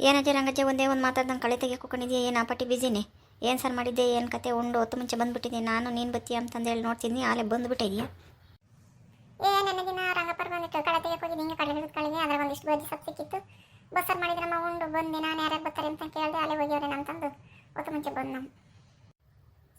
ಏನಜ್ಜಿ ರಂಗಜ್ಜಿ ಒಂದೇ ಒಂದು ಮಾತಾಡ್ದಂಗೆ ಕಳೆ ತೆಗಿಯಕ್ಕೆ ಹೋಗ್ಕೊಂಡಿದ್ಯಾ? ಏನು ಆ ಪಟ್ಟಿ ಬಿಸಿನೇ ಏನು ಸರ್ ಮಾಡಿದ್ದೆ ಏನು ಕತೆ? ಉಂಡು ಹೊತ್ತು ಮುಂಚೆ ಬಂದುಬಿಟ್ಟಿದ್ದೀನಿ ನಾನು ನೀನು ಬತ್ತಿ ಅಂತಂದೇಳಿ ನೋಡ್ತೀನಿ ಆಲೆ ಬಂದುಬಿಟ್ಟಿದ್ಯಾ? ಏ ದಿನ ರಂಗಪ್ಪರ್ ಬಂದಿತ್ತು ಕಳೆ ತೆಗೆಯಕ್ಕೆ ಹೋಗಿ ಕಳೆ ಹಿಡಿದು ಕಳೆದೆ ಅದ್ರ ಒಂದಿಷ್ಟು ಬಜ್ಜಿ ಸೊಪ್ಪು ಸಿಕ್ಕಿತ್ತು. ಬಸ್ಸರ್ ಮಾಡಿದ್ರಮ್ಮ ಉಂಡು ಬಂದೆ ನಾನು ಯಾರ್ಯಾರು ಬರ್ತಾರೆ ಅಂತ ಕೇಳಿದೆ ಅಲ್ಲೇ ಹೋಗ್ಯವ್ರೆ ಅಂತಂದು ಹೊತ್ತು ಮುಂಚೆ ಬಂದು ನಮ್ಮ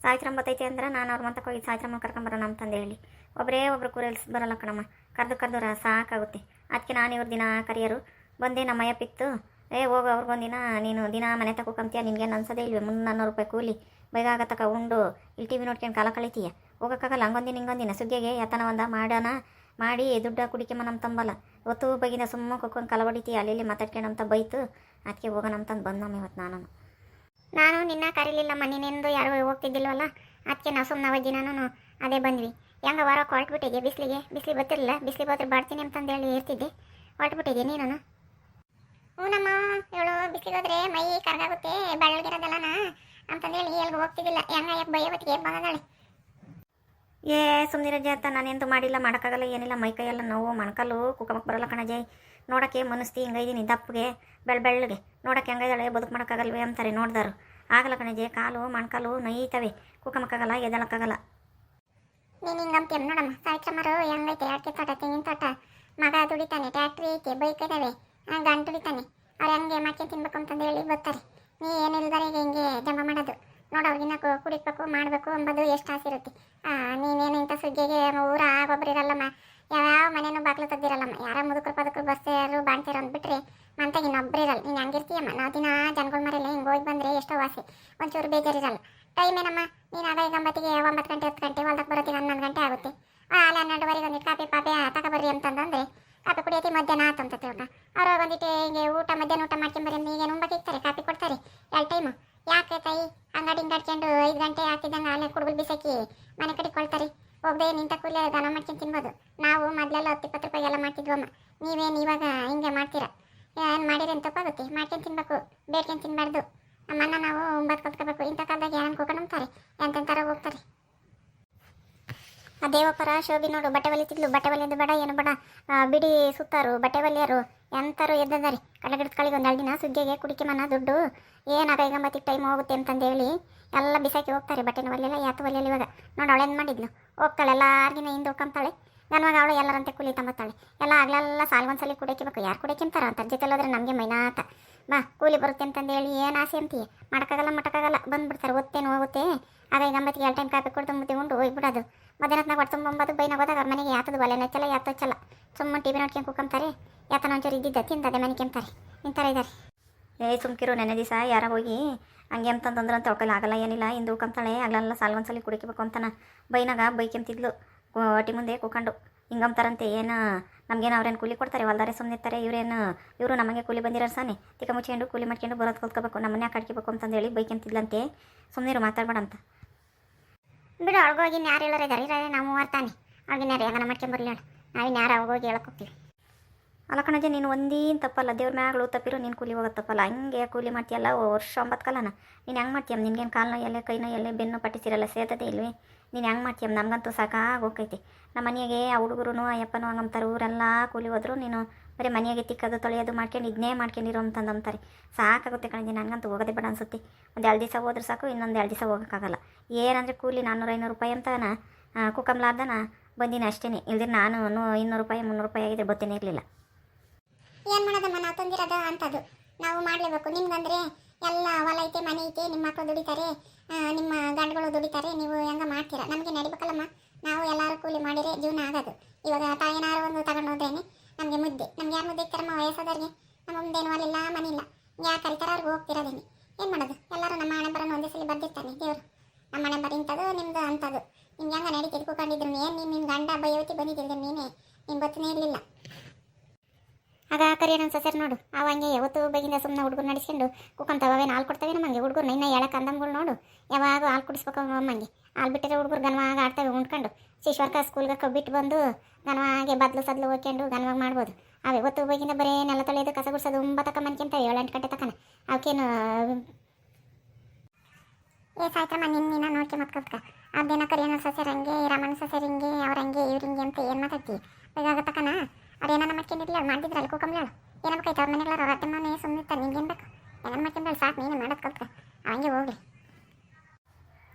ಸಾಯ್ತ್ರಮ್ಮ ಬತ್ತೈತೆ ಅಂದ್ರೆ ನಾನು ಅವ್ರ ಮತ್ತೆ ಹೋಗಿ ಸಾಯಿತ್ರಮ್ಮ ಕರ್ಕೊಂಬರೋಣ ಅಂತಂದು ಹೇಳಿ. ಒಬ್ಬರೇ ಒಬ್ರು ಕೂರಲ್ಸ್ ಬರಲ್ಲ ಕಣಮ್ಮ. ಕರೆದು ಕರೆದು ರ ಸಾಕಾಗುತ್ತೆ. ಅದಕ್ಕೆ ನಾನು ಇವ್ರ ದಿನ ಕರಿಯರು. ಬಂದೆ ನಮ್ಮ ಅಯ್ಯಪ್ಪಿತ್ತು. ಏ, ಹೋಗು ಅವ್ರಿಗೊಂದಿನ ನೀನು ದಿನ ಮನೆ ತಗೋಕಂತೀಯ ನಿನ್ಗೇನು ಅನ್ಸೋದೇ ಇಲ್ವೇ, ಮುನ್ನೂರು ರೂಪಾಯಿ ಕೂಲಿ. ಬೇಗ ಆಗತ್ತಕ್ಕ, ಉಂಡು, ಇಲ್ಲಿ ಟಿ ವಿ ನೋಡ್ಕೊಂಡು ಕಾಲ ಕಳಿತೀಯ. ಹೋಗೋಕ್ಕಾಗಲ್ಲ, ಹಂಗೊಂದಿನ ಹಿಂಗೊಂದಿನ, ಸುಗ್ಗಿಗೆ ಯತನ ಒಂದ ಮಾಡೋಣ, ಮಾಡಿ, ದುಡ್ಡ ಕುಡಿಕೆ ನಮ್ಮ ತಂಬಲ್ಲ ಒತ್ತು ಬಗಿನ ಸುಮ್ಮ ಕುಕ್ಕೊಂಡು ಕಲ ಹೊಡಿತೀಯ ಅಲ್ಲಿ ಇಲ್ಲಿ ಮಾತಾಡ್ಕೊಂಡಂತ ಬೈತು ಅದಕ್ಕೆ ಹೋಗೋಣ ಅಂತಂದು ಬಂದಮ್ಮ ಇವತ್ತು ನಾನು. ನಾನು ನಿನ್ನ ಕರೀಲಿಲ್ಲಮ್ಮ, ನೀನೆಂದು ಯಾರು ಹೋಗ್ತಿದ್ದಿಲ್ವಲ್ಲ ಅದಕ್ಕೆ ನಾವು ಸುಮ್ಮನೆ ಅವಜ್ಜಿ ದಿನಾನು ಅದೇ ಬಂದ್ವಿ. ಹೆಂಗೆ ವಾರ ಹೊರಟ್ಬಿಟ್ಟಿದ್ದೆ ಬಿಸಿಲಿಗೆ? ಬಿಸಿಲು ಬತ್ತಿರಲಿಲ್ಲ ಬಿಸಿಲು ಬತ್ತಿರ ಬಾಡ್ತೀನಿ ಅಂತಂದೇಳಿ ಇರ್ತಿದ್ದೆ ಹೊರಟ್ಬಿಟ್ಟಿದ್ದೆ ನೀನು ಹ್ಞೂನಮ್ಮ ಇವಳು ಬಿಸಿಗೋದ್ರೆ ಮೈ ಕರ್ಗಾಗುತ್ತೆ ನಾ ಅಂತಂದೇಳಿ ಎಲ್ಗೂ ಹೋಗ್ತಿದ್ದಿಲ್ಲ. ಹೆಂಗ ಯಾಕೆ ಬಯ್ಯ ಹೊತ್ತಿಗೆ ಬಂದಾಳೆ ಏ ಸುಮ್ಮನಿರಜ್ಜ ಅಂತ ನಾನೆಂತೂ ಮಾಡಿಲ್ಲ ಮಾಡೋಕ್ಕಾಗಲ್ಲ ಏನಿಲ್ಲ ಮೈ ಕೈಯೆಲ್ಲ ನೋವು ಮಣಕಲ್ಲು ಕುಕ್ಕಮಕ್ಕೆ ಬರಲ್ಲ ಕಣಜೆ ನೋಡೋಕ್ಕೆ ಮನಸ್ತಿ ಹಿಂಗೈದೀನಿ ದಪ್ಪಗೆ ಬೆಳ್ ಬೆಳ್ಳಗೆ. ನೋಡೋಕ್ಕೆ ಹೆಂಗೈದಾಳೆ ಬದುಕು ಮಾಡೋಕ್ಕಾಗಲ್ವೇ ಅಂತಾರೆ ನೋಡ್ದಾರು ಆಗಲ್ಲ ಕಣಜೆ ಕಾಲು ಮಣಕಲ್ಲು ನೈತವೆ. ಕುಕ್ಕಮಕ್ಕಾಗಲ್ಲ ಎದಳಕ್ಕಾಗಲ್ಲ. ನೀನು ಹಿಂಗಂತೀಯ ನೋಡಮ್ಮ? ಸಾಯಿತ್ರಮ್ಮರು ಹೆಂಗೈತೆ? ಅಡಿಕೆ ತೋಟ ತೆಂಗಿನ ತೋಟ. ಮಗ ದುಡಿತಾನೆ ಟ್ಯಾಕ್ಟ್ರಿ ಐತೆ ಬೈಕ್ ಇದಾವೆ. ಗಂಟು ದುಡಿತಾನೆ ಮಾಡ್ಕೊಂಡು ತಿನ್ಬೇಕು ಅಂತಂದು ಹೇಳಿ ಬರ್ತಾರೆ ನೀ ಏನಿಲ್ದಾರೆ ಹಿಂಗೆ ಜಮಾ ಮಾಡೋದು. ನೋಡು ಅವ್ರಿಗಿನ್ನ ಕುಡಿಬೇಕು, ಮಾಡಬೇಕು ಅಂಬೋದು ಎಷ್ಟು ಆಸೆ ಇರುತ್ತೆ. ನೀನೇನು ಇಂಥ ಸುಗ್ಗಿಗೆ ಊರ ಆಗೊಬ್ರು ಇರಲ್ಲಮ್ಮ. ಯಾವ್ಯಾವ ಮನೇನೂ ಬಾಗ್ಲು ತೆಗ್ದಿರಲ್ಲಮ್ಮ. ಯಾರ ಮುದುಕರು ಪದಕರು ಯಾರು ಬಾಣ್ತೀರ ಅಂದ್ಬಿಟ್ರೆ ಮಂತಾಗ ಇನ್ನೊಬ್ರು ಇರಲ್ಲ. ನೀನು ಹಂಗಿರ್ತೀಯಮ್ಮ. ನಾವು ದಿನ ಜನಗಳ ಮರೆಯಲ್ಲ, ಹಿಂಗೆ ಹೋಗಿ ಬಂದರೆ ಎಷ್ಟೋ ವಾಸಿ ಒಂಚೂರು ಬೇಜಾರಿರಲ್ಲ. ಟೈಮ್ ಏನಮ್ಮ? ನೀನು ಆಗ ಈಗ ಒಂಬತ್ತಿಗೆ ಒಂಬತ್ತು ಗಂಟೆ, ಹತ್ತು ಗಂಟೆ ಹೊಲ್ದಕ್ಕೆ ಬರೋತ್ತಿಗೆ ಹನ್ನೊಂದು ಗಂಟೆ ಆಗುತ್ತೆ. ಅಲ್ಲಿ ಹನ್ನೆರಡುವರೆಗೆ ಒಂದು ಕಾಪಿ ಪಾಪಿ ತಗೊಬರ್ರಿ ಅಂತಂದ್ರೆ ಕಾಪಿ ಕುಡಿಯೋತಿ ಮಧ್ಯಾಹ್ನ ಆತಂತ ತಿಳ್ಕ. ಅವ್ರು ಬಂದಿಟ್ಟು ಹಿಂಗೆ ಊಟ, ಮಧ್ಯಾಹ್ನ ಊಟ ಮಾಡ್ಕೊಂಬರಿ ಈಗ ನುಂಬಕ್ಕೆ ಇರ್ತಾರೆ ಕಾಪಿ ಕೊಡ್ತಾರೆ. ಎರಡು ಟೈಮು ಯಾಕೆ ತಾಯಿ? ಅಂಗಡಿ ಹಿಂಗಾಡ್ಕೊಂಡು ಐದು ಗಂಟೆ ಹಾಕಿದಂಗೆ ಅಲ್ಲೇ ಕುಡುಗಲ್ ಬಿಸಾಕಿ ಮನೆ ಕಡೆ ಕೊಳ್ತಾರೆ. ಹೋಗದೆ ನಿಂತ ಕೂಲಿ ದನ ಮಾಡ್ಕೊಂಡು ತಿನ್ಬೋದು. ನಾವು ಮೊದಲೆಲ್ಲ ಹತ್ತು ಇಪ್ಪತ್ತು ರೂಪಾಯಿ ಎಲ್ಲ ಮಾಡ್ತಿದ್ವಮ್ಮ ನೀವೇನು ಇವಾಗ ಹಿಂಗೆ ಮಾಡ್ತೀರಾ? ಏನು ಮಾಡಿದ್ರೆ ಅಂತ ತಪ್ಪಾಗುತ್ತೆ ಮಾಡ್ಕೊಂಡು ತಿನ್ಬೇಕು. ಬೇಡ್ಕೊಂಡು ತಿನ್ಬಾರ್ದು. ದೇವಪರ ಶೋಭಿ ನೋಡು ಬಟ್ಟೆ ಹೊಲಿತಿದ್ಲು ಬಟ್ಟೆ ಹೊಲಿಯೋದು ಬೇಡ, ಏನು ಬೇಡ? ಬಿಡಿ ಸುತ್ತಾರು ಬಟ್ಟೆ ಹೊಲಿಯರು ಎಂತಾರು ಎದ್ದದಾರಿ ಕಳೆಗಿಡ್ದು ಕಳಿಗೆ ಒಂದು ದಿನ ಸುಗ್ಗಿಗೆ ಕುಡಿಕೆ ಮನ, ದುಡ್ಡು. ಏನಾಗ ಈಗ ಮತ್ತೆ ಟೈಮ್ ಹೋಗುತ್ತೆ ಅಂತಂದು ಹೇಳಿ, ಎಲ್ಲ ಬಿಸಾಕಿ ಹೋಗ್ತಾರೆ ಬಟ್ಟೆನ ಹೊಲಿಯಲ್ಲ ಯಾತು ಹೊಲಿಯಲ್ಲ ಇವಾಗ. ನೋಡಿ ಅವಳೇನು ಮಾಡಿದ್ಲು? ಹೋಗ್ತಾಳೆ, ಎಲ್ಲಾರ್ಗಿನ ಹಿಂದೆ ಹೋಗ್ಕೊಂತಾಳೆ ಮಗ ಅವಳು ಎಲ್ಲರಂತೆ ಕೂಲಿ ತಂಬತ್ತಾಳೆ ಎಲ್ಲ ಆಗ್ಲೆಲ್ಲ ಸಾಲ್ಗೊಂದ್ಸಲಿ ಕುಡಿಕಿಬೇಕು. ಯಾರು ಕುಡಿಕಿಂತಾರ ಅಂತ ಜೊತೆ ಹೋದ್ರೆ ನಮಗೆ ಮೈನಾತ. ಬಾ, ಕೂಲಿ ಬರುತ್ತೆ ಅಂತಂದು ಹೇಳಿ, ಏನು ಆಸೆ ಅಂತೀಯ? ಮಾಡೋಕ್ಕಾಗಲ್ಲ ಮಟಕಾಗಲ್ಲ ಬಂದ್ಬಿಡ್ತಾರೆ, ಓದ್ತೇನೆ ಹೋಗುತ್ತೆ ಈಗ ಅಂಬತ್ತಿಗೆ ಎರಡು ಟೈಮ್ ಕಾಪಿ ಕೊಡ್ತು ಮುದ್ದೆ ಉಂಡು, ಹೋಗ್ಬಿಡೋದು. ಮಧ್ಯಾಹ್ನ ಹೊಟ್ಟು ಒಂಬತ್ತು ಬೈನಾಗ ಹೋದಾಗ ಮನೆಗೆ ಯಾತದ ಒಲೆ ನಚ್ಚಲ್ಲ ಯಾತ ಚಲ್ಲ ಸುಮ್ಮನೆ ಟಿ ವಿ ನೋಡ್ಕೊಂಡು ಕೂಕಂತಾರೆ ಯಾತನ ಒಂಚೂರು ಇದ್ದಿದ್ದ ತಿಂತದೆ ಮನೆ ಕೆಂತಾರೆ ಇಂಥರ ಇದ್ದಾರೆ ಏ, ಸುಮ್ಕಿರು ನೆನೆ ದಿವಸ ಯಾರ ಹೋಗಿ, ಹಂಗೆ ಅಂತಂದ್ರೆ ಅಂತ ತಿಳ್ಕೊಲ್ಲ ಆಗಲ್ಲ, ಏನಿಲ್ಲ ಇಂದು ಕಂತಾಳೆ, ಆಗಲೆಲ್ಲ ಸಾಲ್ಗೊಂದ್ಸಲಿ ಕುಡಿಕಬೇಕು ಅಂತಾನ. ಬೈನಾಗ ಬೈಕೆಂತಿದ್ಲು ಹೊಟ್ಟಿ ಮುಂದೆ ಕೂಕೊಂಡು. ಹಿಂಗಂತಾರಂತೆ ಏನು, ನಮಗೇನು ಅವ್ರೇನು ಕೂಲಿ ಕೊಡ್ತಾರೆ, ಹೊಲ್ದಾರೆ ಸುಮ್ಮನೆ ಇರ್ತಾರೆ, ಇವ್ರೇನು, ಇವರು ನಮಗೆ ಕೂಲಿ ಬಂದಿರೋರು ಸಾನೆ. ತಿಕ್ಕ ಮುಚ್ಕೊಂಡು ಕೂಲಿ ಮಾಡ್ಕೊಂಡು ಬರೋದು ಕಲ್ತ್ಕೋಬೇಕು ನಮ್ಮನ್ನೇ ಕಡ್ಕೋಬೇಕು ಅಂತಂದೇಳಿ ಬೈಕೆಂತಿದ್ಲಂತೆ ಸುಮ್ಮನೆ ಮಾತಾಡ್ಬೇಡ ಅಂತ ಬಿಡು ಅವ್ಳಿಗೋಗಿ ಯಾರು ಹೇಳೋರು ಇದ್ದಾರೆ ಇರೋ ನಾವು ಮೂವರ್ತಾನೆ ಅವ್ಳಿಗಿನ ಯಾರು ಮಾಡ್ಕೊಂಬರ್ಲಿ ಹೇಳು ನಾವು ಇನ್ಯಾರು ಹೋಗಿ ಹೇಳಕ್ ಹೋಗ್ತೀವಿ. ಅಲ್ಲ ಕಣಜ, ನೀನು ಒಂದೇನು ತಪ್ಪಲ್ಲ. ದೇವ್ರ ಮ್ಯಾಗಳು ತಪ್ಪಿರೋ ನೀನು ಕೂಲಿ ಹೋಗೋದು ತಪ್ಪಲ್ಲ ಹಂಗೆ ಕೂಲಿ ಮಾಡ್ತೀಯಲ್ಲ ವರ್ಷ ಒಂಬತ್ತು ಕಾಲನ. ನೀನು ಹೆಂಗೆ ಮಾಡ್ತೀಯಮ್ಮ ನಿನಗೇನು ಕಾಲು ಎಲ್ಲೇ ಕೈ ಎಲ್ಲೇ, ಬೆನ್ನು ಪಟ್ಟಿಸಿರಲ್ಲ ಸೇತದೆ ಇಲ್ವೇ? ನೀನು ಹೆಂಗೆ ಮಾಡ್ತೀಯಮ್ಮ ನಮಗಂತೂ ಸಾಕಾಗೋಕೈತಿ ನಮ್ಮ ಮನೆಗೆ ಆ ಹುಡುಗರು ಅಯ್ಯಪ್ಪನು ಹಂಗಂತಾರೆ ಊರೆಲ್ಲ ಕೂಲಿ ಹೋದ್ರು. ನೀನು ಬರೀ ಮನೆಯಾಗೆ ತಿಕ್ಕೋದು, ತೊಳೆಯೋದು ಮಾಡ್ಕೊಂಡು ಇದನ್ನೇ ಮಾಡ್ಕೊಂಡಿರೋ ಅಂತಂದು ಅಂತಾರೆ ಸಾಕಾಗುತ್ತೆ ಕಣಜಿ ನನಗಂತೂ ಹೋಗೋದೇ ಬೇಡ ಅನ್ಸುತ್ತೆ. ಒಂದು ಎರಡು ದಿವಸ ಹೋದ್ರೆ ಸಾಕು, ಇನ್ನೊಂದು ಎರಡು ದಿವಸ ಹೋಗೋಕ್ಕಾಗಲ್ಲ. ಏನಂದರೆ ಕೂಲಿ ನಾನ್ನೂರು ಐನೂರು ರೂಪಾಯಿ ಅಂತಾನ ಕುಕ್ಕಂಲಾರ್ದನ ಬಂದಿನ ಅಷ್ಟೇ ಇಲ್ದಿರ ನಾನು ಇನ್ನೂರು ರೂಪಾಯಿ, ಮುನ್ನೂರು ರೂಪಾಯಿ ಆಗಿದ್ರೆ ಬತ್ತೇನೆ ಇರಲಿಲ್ಲ. ಏನು ಮಾಡೋದಮ್ಮ, ನಾವು ತಂದಿರೋದು ಅಂತದು. ನಾವು ಮಾಡಲೇಬೇಕು. ನಿಮ್ಗಂದ್ರೆ ಎಲ್ಲ ಹೊಲ ಐತೆ ಮನೆ ಐತೆ ನಿಮ್ಮ ಮಕ್ಕಳು ದುಡಿತಾರೆ ನಿಮ್ಮ ಗಂಡುಗಳು ದುಡಿತಾರೆ, ನೀವು ಹೆಂಗ ಮಾಡ್ತೀರಾ? ನಮಗೆ ನಡಿಬೇಕಲ್ಲಮ್ಮ. ನಾವು ಎಲ್ಲರೂ ಕೂಲಿ ಮಾಡಿದರೆ ಜೀವನ ಆಗೋದು. ಇವಾಗ ತಾಯಿನಾರು ಒಂದು ತಗೊಂಡು ಹೋದ್ರೇನೆ ನಮಗೆ ಮುದ್ದೆ. ನಮ್ಗೆ ಯಾರು ಮುದ್ದೆ ಇರ್ತಾರಮ್ಮ ವಯಸ್ಸಾದವ್ರಿಗೆ? ನಮ್ಮ ಮುಂದೇನು ಅಲ್ಲಿಲ್ಲ, ಮನೆ ಇಲ್ಲ. ಯಾಕೆ ಕರಿತಾರೆ ಅವ್ರಿಗೆ ಹೋಗ್ತಿರೋದೇನೆ. ಏನು ಮಾಡೋದು? ಎಲ್ಲರೂ ನಮ್ಮ ಹಣೆ ಬರೋನು ಒಂದೇ ಸಲ ಬರ್ದಿರ್ತಾನೆ, ದೇವರು. ನಮ್ಮ ಹಣೆ ಬರ ಇಂಥದ್ದು, ನಿಮ್ದು ಅಂಥದ್ದು. ನಿಮ್ಗೆ ಹೆಂಗ ನಡಿ ತಿಳ್ಕೊಂಡಿದ್ರು ಏನು ನೀನು ನಿನ್ನ ಗಂಡ ಬೈಯವತಿ ಬಂದಿದ್ದಿಲ್ಲ ನೀನೇ. ನಿಮ್ಮ ಗೊತ್ತನೇ ಇರಲಿಲ್ಲ. ಆಗ ನನ್ನ ಸಸರ್ ನೋಡು. ಅವ ಹಂಗೆ ಯಾವತ್ತು ಬಗಿಂದ ಸುಮ್ಮನೆ ಹುಡುಗರು ನಡೆಸ್ಕೊಂಡು ಕುಕ್ಕಂತವೇ ಹಾಲು ಕೊಡ್ತವೆ ನಮಗೆ. ಹುಡುಗರು ಇನ್ನ ಹೇಳಕ್ಕೆ ಅಂದಮ್ಗಳು ನೋಡು. ಯಾವಾಗ ಹಾಲು ಕುಡಿಸ್ಬೇಕು ಅಮ್ಮಂಗೆ. ಹಾಲು ಬಿಟ್ಟರೆ ಹುಡುಗರು ಗನವಾಗ ಆಡ್ತವೆ ಉಂಡ್ಕೊಂಡು ಶಿಶ್ವರ್ಕ ಸ್ಕೂಲ್ಗೆ ಬಿಟ್ಟು ಬಂದು ಗನವಾಗೆ ಬದಲು ಸದ್ಲು ಹೋಗ್ಕೊಂಡು ಗನವಾಗ ಮಾಡ್ಬೋದು. ಅವು ಯಾವತ್ತು ಬೈಗಿಂದ ಬರೀ ನೆಲ ತೊಳೆಯೋದು ಕಸ ಗುಡಿಸೋದು ತುಂಬ ತಕ ಏಳು ಎಂಟು ಗಂಟೆ ತಕನ. ಅವಕ್ಕೇನು ಏ ಸಾಯ್ತಮ್ಮ ನಿನ್ನ ನಿನ್ನ ನೋಡ್ಕೆ ಮತ್ಕೊತ್ಕ ಅದೇನ ಕರಿಯೋಣ ಸಸರ್ ಹಂಗೆ ರಮಣ ಸಸರ್ ಹಿಂಗೆ, ಅವ್ರ ಹಂಗೆ ಅಂತ ಏನು ಮಾತಾಡ್ತಿ? ಬೇಗ ಅವ್ರು ಅದೇನ ಮಾಡ್ಕೊಂಡಿರ್ಲಿಲ್ಲ ಮಾಡಿದ್ರೆ ಅಲ್ಲಿ ಕೂಕಂಬ್ಲಾಳ ಏನಬೇಕಾಯ್ತು ಅವ್ರ ಮನೆಗಳ ಅತ್ತಮ್ಮನೇ ನಿಂಗೇನು ಬೇಕು? ಸಾಕು, ನೀನು ಮಾಡೋದು ಕಲ್ತ್ಕ ಅವಂಗೆ ಹೋಗ್ಲಿ.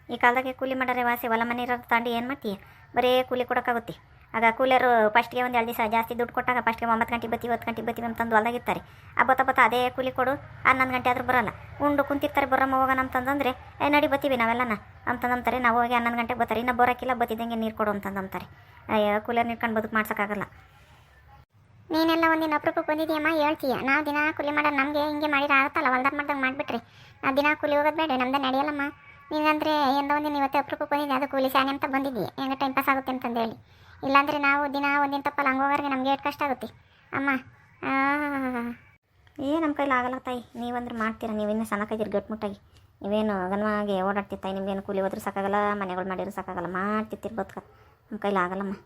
ಈ ಕಾಲದಾಗೆ ಕೂಲಿ ಮಾಡಾರೆ ವಾಸಿ ಹೊಲ ಮನೆ ಇರೋದು ತಾಂಡಿ ಏನು ಮಾಡ್ತೀಯ ಬರೀ ಕೂಲಿ ಕೊಡೋಕ್ಕಾಗುತ್ತೆ. ಆಗ ಕೂಲರು ಫಸ್ಟ್ಗೆ ಒಂದು ಎರಡು ದಿವಸ ಜಾಸ್ತಿ ದುಡ್ಡು ಕೊಟ್ಟಾಗ ಫಸ್ಟ್ಗೆ ಒಂಬತ್ತು ಗಂಟೆ ಬತ್ತಿ ಹತ್ತು ಗಂಟೆ ಬತ್ತೀವಿ ಅಂತಂದು ಹೊಲದಾಗಿರ್ತಾರೆ ಆ ಬತ್ತ ಬತ್ತ ಅದೇ ಕೂಲಿ ಕೊಡು, ಹನ್ನೊಂದು ಗಂಟೆ ಆದರೂ ಬರೋಲ್ಲ. ಉಂಡು ಕುಂತಿರ್ತಾರೆ ಬರೋಮ್ಮ ಹೋಗೋಣ ಅಂತಂದ್ರೆ ಏ, ನಡಿ ಬತ್ತೀವಿ ನಾವೆಲ್ಲನ ಅಂತಂದಂತಾರೆ. ನಾವು ಹೋಗಿ ಹನ್ನೊಂದು ಗಂಟೆಗೆ ಬರ್ತಾರೆ ಇನ್ನೂ ಬರೋಕ್ಕಿಲ್ಲ ಬತ್ತಿದ್ದಂಗೆ ನೀರು ಕೊಡು ಅಂತಂದಂತಾರೆ. ಕೂಲರ್ ಕಂಡು ಬದುಕು ಮಾಡ್ಸೋಕ್ಕಾಗಲ್ಲ. ನೀನೆಲ್ಲ ಒಂದಿನ ಅಪ್ರೂಪಕ್ಕೆ ಬಂದಿದ್ದೀಯಮ್ಮ, ಹೇಳ್ತೀಯ. ನಾವು ದಿನ ಕೂಲಿ ಮಾಡೋದು ನಮಗೆ ಹಿಂಗೆ ಮಾಡಿರ ಆಗುತ್ತಲ್ಲ, ಹೊಲ್ದಾಗ ಮಾಡ್ದಂಗೆ ಮಾಡಿಬಿಟ್ರಿ. ನಾ ದಿನ ಕೂಲಿ ಹೋಗೋದು ಬೇಡ ನಮ್ದು ನಡೆಯಲ್ಲಮ್ಮ. ನೀನಂದರೆ ಎಂದ ಒಂದಿನ ಇವತ್ತು ಅಪ್ರೂಪಕ್ಕೆ ಬಂದಿದ್ದೆ, ಅದು ಕೂಲಿ ಶಾನೆ ಅಂತ ಬಂದಿದ್ದೀಯ ಹೆಂಗೆ ಟೈಮ್ ಪಾಸ್ ಆಗುತ್ತೆ ಅಂತಂದೇಳಿ ಇಲ್ಲಾಂದರೆ ನಾವು ದಿನ ಒಂದಿನ ತಪ್ಪಲ್ಲ ಹಂಗೆ ಹೋಗೋರಿಗೆ ನಮಗೆ ಎಷ್ಟು ಕಷ್ಟ ಆಗುತ್ತೆ. ಅಮ್ಮ. ಏ ನಮ್ಮ ಕೈಲಿ ಆಗಲ್ಲ ತಾಯಿ. ನೀವಂದ್ರೆ ಮಾಡ್ತೀರಾ ನೀವಿನ್ನೂ ಸಣ್ಣಕ್ಕಾಗಿರಿ ಗಟ್ಮುಟ್ಟಾಗಿ ನೀವೇನು ಗನ್ವಾಗಿ ಓಡಾಡ್ತಿ ತಾಯಿ, ನಿಮ್ಗೇನು ಕೂಲಿ ಹೋದ್ರೂ ಸಾಕಾಗಲ್ಲ, ಮನೆಗಳು ಮಾಡಿದ್ರು ಸಾಕಾಗಲ್ಲ ಮಾಡ್ತಿರ್ಬೋದು ನಮ್ಮ ಕೈಲಿ ಆಗಲ್ಲಮ್ಮ.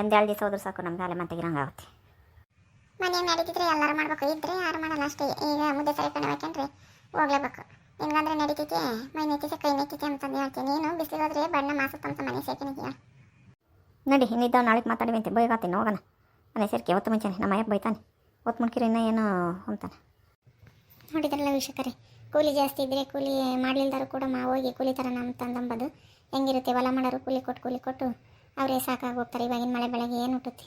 ಒಂದು ಎರಡು ದಿವಸ ಹೋದ್ರೂ ಸಾಕು, ನಮ್ಗೆ ಅಲೆ ಮತ್ತೆ ಆಗುತ್ತೆ ಮನೆಗೆ ನಡೀತಿದ್ರೆ ಎಲ್ಲರೂ ಮಾಡ್ಬೇಕು. ಇದ್ರೆ ಯಾರು ಮಾಡಲ್ಲ ಅಷ್ಟೇ. ಈಗ ಮುದ್ದೆ ಸರಿ ಕಣ್ಣು ಹಾಕ್ಯಂಡ್ರಿ ಹೋಗ್ಲೇಬೇಕು. ನಿಮ್ಗಂದ್ರೆ ನಡೀತೈತೆ? ಮೈ ನೆತ್ತಿತೆ ಕೈ ನೆತ್ತಿತೆ ಅಂತಂದು ಹೇಳ್ತೀನಿ. ನೀನು ಬಿಸಿಲು ಹೋದ್ರೆ ಬಣ್ಣ ಅಂತ ಮನೆ ಸೇಕಿನಿದೀಯ ನಡಿ ಇನ್ನಿದ್ದಾವ ನಾಳೆಗೆ ಅಂತ. ಬೈಗಾತೀನಿ ಹೋಗೋಣ. ಮನೆ ಸೇರ್ಕೆ ಒತ್ತು ಮುಂಚೆನೆ. ನಮ್ಮ ಅಯ್ಯಪ್ಪ ಬೈತಾನೆ. ಒತ್ತು ಮುಡ್ಕಿರಿ ಇನ್ನೂ ಏನು ಅಂತಾನೆ. ನೋಡಿದ್ರಲ್ಲ ವೀಕ್ಷಕರೇ ಕೂಲಿ ಜಾಸ್ತಿ ಇದ್ದರೆ ಕೂಲಿ ಮಾಡಲಿಲ್ದಾರು ಕೂಡ ಮಾ ಹೋಗಿ ಕೂಲಿ ಥರ ನಮ್ಮ ತಂದಂಬದು ಹೆಂಗಿರುತ್ತೆ ಹೊಲ ಮಾಡೋರು ಕೂಲಿ ಕೊಟ್ಟು ಕೂಲಿ ಕೊಟ್ಟು ಅವರೇ ಸಾಕಾಗಿ ಹೋಗ್ತಾರೆ. ಇವಾಗಿನ ಮಳೆ ಬೆಳಗ್ಗೆ ಏನು ಹುಟ್ಟುತ್ತೆ?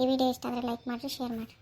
ಈ ವಿಡಿಯೋ ಇಷ್ಟ ಆದರೆ ಲೈಕ್ ಮಾಡಿರಿ ಶೇರ್ ಮಾಡಿರಿ.